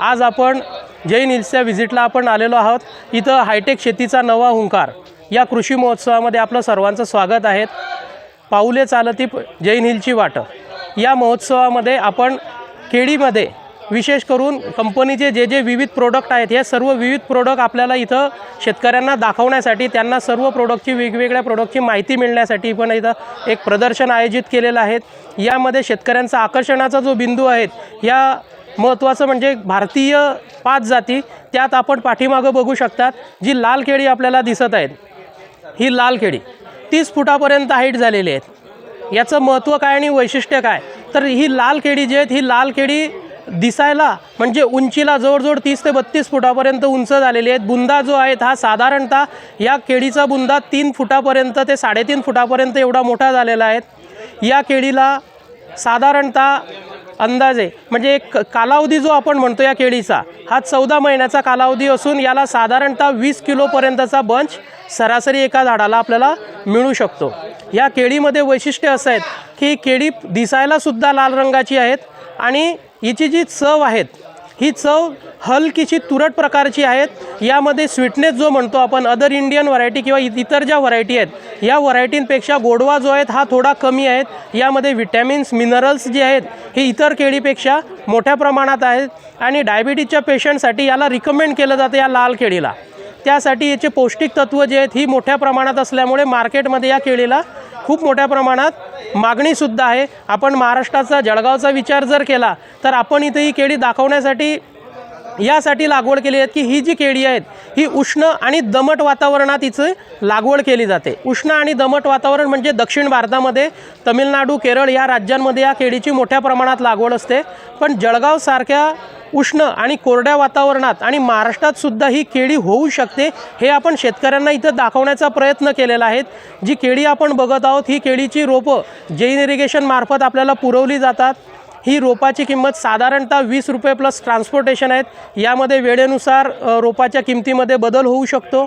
आज आपण जैन हिल्सच्या व्हिजिटला आपण आलेलो आहोत. इथं हायटेक शेतीचा नवा हुंकार. या कृषी महोत्सवामध्ये आपलं सर्वांचं स्वागत आहे. पाऊले चालती जैन हिलची वाट. या महोत्सवामध्ये आपण केळीमध्ये विशेष करून कंपनीचे जे जे विविध प्रोडक्ट आहेत हे सर्व विविध प्रोडक्ट आपल्याला इथं शेतकऱ्यांना दाखवण्यासाठी त्यांना सर्व प्रोडक्टची वेगवेगळ्या प्रोडक्टची माहिती मिळण्यासाठी पण इथं एक प्रदर्शन आयोजित केलेलं आहे. यामध्ये शेतकऱ्यांचा आकर्षणाचा जो बिंदू आहे या महत्त्वाचं म्हणजे भारतीय पाच जाती त्यात आपण पाठीमागं बघू शकतात जी लाल केळी आपल्याला दिसत आहेत. ही लाल केळी. तीस फुटापर्यंत हाईट झालेली आहेत. याचं महत्त्व काय आणि वैशिष्ट्य काय? तर ही लाल केळी जी आहेत ही लाल केळी दिसायला म्हणजे उंचीला जवळजवळ तीस ते बत्तीस फुटापर्यंत उंच झालेली आहेत. बुंदा जो आहे हा साधारणतः या केळीचा बुंदा तीन फुटापर्यंत ते साडेतीन फुटापर्यंत एवढा मोठा झालेला आहे. या केळीला साधारणतः अंदाजे म्हणजे एक कालावधी जो आपण म्हणतो या केळीचा हा चौदा महिन्याचा कालावधी असून याला साधारणतः वीस किलोपर्यंतचा बंच सरासरी एका झाडाला आपल्याला मिळू शकतो. या केळीमध्ये वैशिष्ट्य असं आहेत की केळी दिसायलासुद्धा लाल रंगाची आहेत आणि हिची जी चव आहेत ही चव हलकीशी तुरट प्रकारची आहेत. यामध्ये स्वीटनेस जो म्हणतो आपण अदर इंडियन व्हरायटी किंवा इ- इतर ज्या व्हरायटी आहेत या व्हरायटींपेक्षा गोडवा जो आहे हा थोडा कमी आहेत यामध्ये विटॅमिन्स मिनरल्स जे आहेत हे इतर केळीपेक्षा मोठ्या प्रमाणात आहेत. आणि डायबिटीजच्या पेशंटसाठी याला रिकमेंड केलं जातं या लाल केळीला. त्यासाठी याचे पौष्टिक तत्त्व जे आहेत ही मोठ्या प्रमाणात असल्यामुळे मार्केटमध्ये या केळीला खूप मोठ्या प्रमाणात मागणीसुद्धा आहे. आपण महाराष्ट्राचा जळगावचा विचार जर केला तर आपण इथे ही केळी दाखवण्यासाठी यासाठी लागवड केली आहे की ही जी केळी आहेत ही उष्ण आणि दमट वातावरणात हिचं लागवड केली जाते. उष्ण आणि दमट वातावरण म्हणजे दक्षिण भारतामध्ये तमिळनाडू केरळ या राज्यांमध्ये या केळीची मोठ्या प्रमाणात लागवड असते. पण जळगावसारख्या उष्ण आणि कोरड्या वातावरणात आणि महाराष्ट्रात सुद्धा ही केळी होऊ शकते हे आपण शेतकऱ्यांना इथं दाखवण्याचा प्रयत्न केलेला आहे. जी केळी आपण बघत आहोत ही केळीची रोपं जैन इरिगेशन मार्फत आपल्याला पुरवली जातात. ही रोपाची किंमत साधारणतः वीस रुपये प्लस ट्रान्सपोर्टेशन आहेत. यामध्ये वेळेनुसार रोपाच्या किमतीमध्ये बदल होऊ शकतो.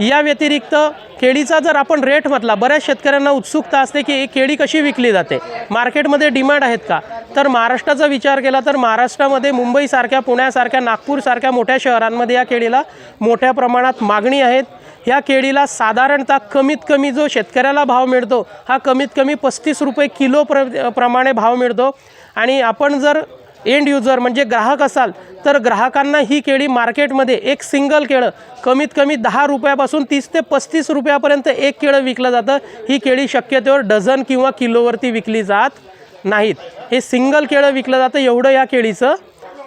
या व्यतिरिक्त केळीचा जर आपण रेट म्हटला बऱ्याच शेतकऱ्यांना उत्सुकता असते की केळी कशी विकली जाते. मार्केटमध्ये डिमांड आहेत का? तर महाराष्ट्राचा विचार केला तर महाराष्ट्रामध्ये मुंबईसारख्या पुण्यासारख्या नागपूरसारख्या मोठ्या शहरांमध्ये या केळीला मोठ्या प्रमाणात मागणी आहेत. ह्या केळीला साधारणतः कमीत कमी जो शेतकऱ्याला भाव मिळतो हा कमीत कमी पस्तीस रुपये किलो प्र प्रमाणे भाव मिळतो. आणि आपण जर एंड युजर म्हणजे ग्राहक असाल तर ग्राहकांना ही केळी मार्केटमध्ये एक सिंगल केळं कमीत कमी दहा रुपयापासून तीस ते पस्तीस रुपयापर्यंत एक केळं विकलं जातं. ही केळी शक्यतेवर डझन किंवा किलोवरती विकली जात नाहीत. हे सिंगल केळं विकलं जातं एवढं या केळीचं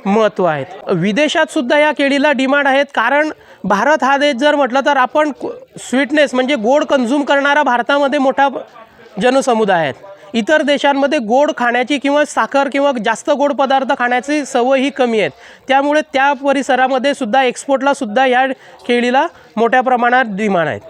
महत्त्व आहेत विदेशात सुद्धा या केळीला डिमांड आहेत कारण भारत हा देश जर म्हटलं तर आपण स्वीटनेस म्हणजे गोड कन्झ्युम करणारा भारतामध्ये मोठा जनसमुदाय आहेत इतर देशांमध्ये गोड खाण्याची किंवा साखर किंवा जास्त गोड पदार्थ खाण्याची सवय ही कमी आहेत. त्यामुळे त्या परिसरामध्ये सुद्धा एक्सपोर्टला सुद्धा या केळीला मोठ्या प्रमाणात डिमांड आहेत.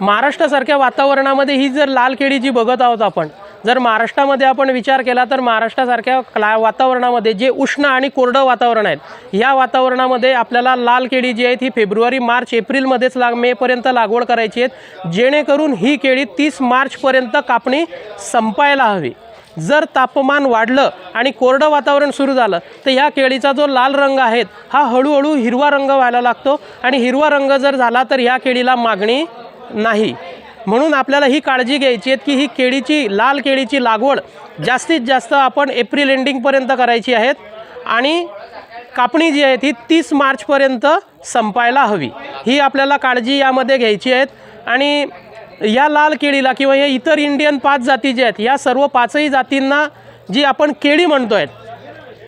महाराष्ट्रासारख्या वातावरणामध्ये ही जर लाल केळी जी बघत आहोत आपण जर महाराष्ट्रामध्ये आपण विचार केला तर महाराष्ट्रासारख्या क्ला वातावरणामध्ये जे उष्ण आणि कोरडं वातावरण आहेत या वातावरणामध्ये आपल्याला लाल केळी जी आहेत ही फेब्रुवारी मार्च एप्रिलमध्येच लाग मेपर्यंत लागवड करायची आहेत. जेणेकरून ही केळी तीस मार्चपर्यंत कापणी संपायला हवी. जर तापमान वाढलं आणि कोरडं वातावरण सुरू झालं तर ह्या केळीचा जो लाल रंग आहे हा हळूहळू हिरवा रंग व्हायला लागतो. आणि हिरवा रंग जर झाला तर ह्या केळीला मागणी नाही. म्हणून आपल्याला ही काळजी घ्यायची आहे की ही केळीची लाल केळीची लागवड जास्तीत जास्त आपण एप्रिल एंडिंगपर्यंत करायची आहेत आणि कापणी जी आहे ती तीस मार्चपर्यंत संपायला हवी. ही आपल्याला काळजी यामध्ये घ्यायची आहेत आणि या लाल केळीला किंवा या इतर इंडियन पाच जाती ज्या आहेत या सर्व पाचही जातींना जी आपण केळी म्हणतो आहेत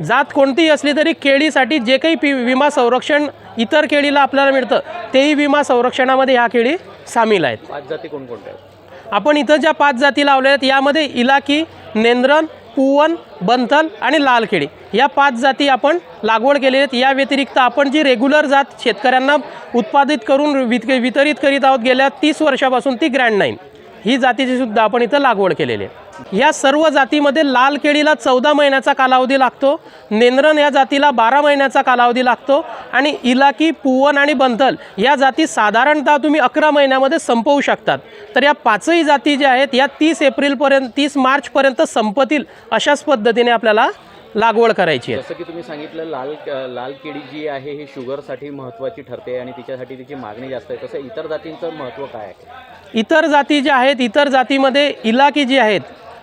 जात कोणतीही असली तरी केळीसाठी जे काही पी विमा संरक्षण इतर केळीला आपल्याला मिळतं तेही विमा संरक्षणामध्ये ह्या केळी सामील आहेत. पाच जाती कोणकोणत्या आहेत? आपण इथं ज्या पाच जाती लावल्या आहेत यामध्ये इलाकी नेंद्रन पुवन बंथल आणि लाल केळी. या पाच जाती आपण लागवड केलेल्या आहेत. या व्यतिरिक्त आपण जी रेग्युलर जात शेतकऱ्यांना उत्पादित करून वित वितरित करीत आहोत गेल्या तीस वर्षापासून ती ग्रँड नाईन ही जातीची सुद्धा आपण इथं लागवड केलेली आहे. या सर्व जातीमध्ये लाल केळीला चौदा महिन्याचा कालावधी लागतो नेंद्रन या जातीला बारा महिन्याचा कालावधी लागतो आणि इलाकी पुवन आणि बंथल या जाती साधारणतः तुम्ही अकरा महिन्यामध्ये संपवू शकतात. तर या पाचही जाती ज्या आहेत या तीस एप्रिलपर्यंत तीस मार्चपर्यंत संपतील अशाच पद्धतीने आपल्याला लागवड करायची आहे. जसं की तुम्ही सांगितलं लाल लाल केळी जी आहे ही शुगरसाठी महत्त्वाची ठरते आणि तिच्यासाठी तिची मागणी जास्त आहे. तसं इतर जातींचं महत्त्व काय आहे? इतर जाती ज्या आहेत इतर जातीमध्ये इलाकी जी आहेत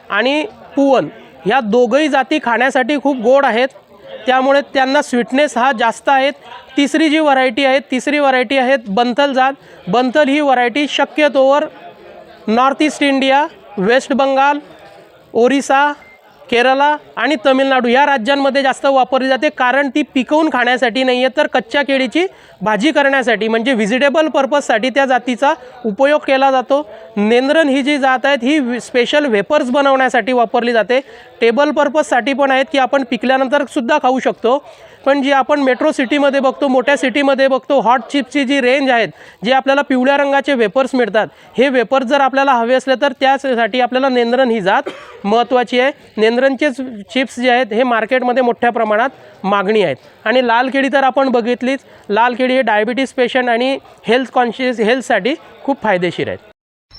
आणि पुवन ह्या दोघंही जाती खाण्यासाठी खूप गोड आहेत. त्यामुळे त्यांना स्वीटनेस हा जास्त आहेत तिसरी जी व्हरायटी आहे तिसरी व्हरायटी आहेत बंथल जात. बंथल ही व्हरायटी शक्यतोवर north east India west Bengal Orissa Kerala आणि तमिळनाडू या राज्यांमध्ये जास्त वापरली जाते कारण ती पिकवून खाण्यासाठी नाही आहे तर कच्च्या केळीची भाजी करण्यासाठी म्हणजे व्हिजिटेबल पर्पजसाठी त्या जातीचा उपयोग केला जातो. नेंद्रन ही जी जात आहेत ही स्पेशल वेपर्स बनवण्यासाठी वापरली जाते. टेबल पर्पजसाठी पण आहेत की आपण पिकल्यानंतर सुद्धा खाऊ शकतो. पण जी आपण मेट्रो सिटीमध्ये बघतो मोठ्या सिटीमध्ये बघतो हॉट चिप्सची जी रेंज आहेत जे आपल्याला पिवळ्या रंगाचे वेपर्स मिळतात हे वेपर्स जर आपल्याला हवे असले तर त्यासाठी आपल्याला नेंद्रन ही जात महत्त्वाची आहे. नेंद्रनचे चिप्स जे आहेत हे मार्केटमध्ये मोठ्या प्रमाणात मागणी आहेत. आणि लाल केळी तर आपण बघितलीच लाल केळी हे डायबिटीस पेशंट आणि हेल्थ कॉन्शियस हेल्थसाठी खूप फायदेशीर आहेत.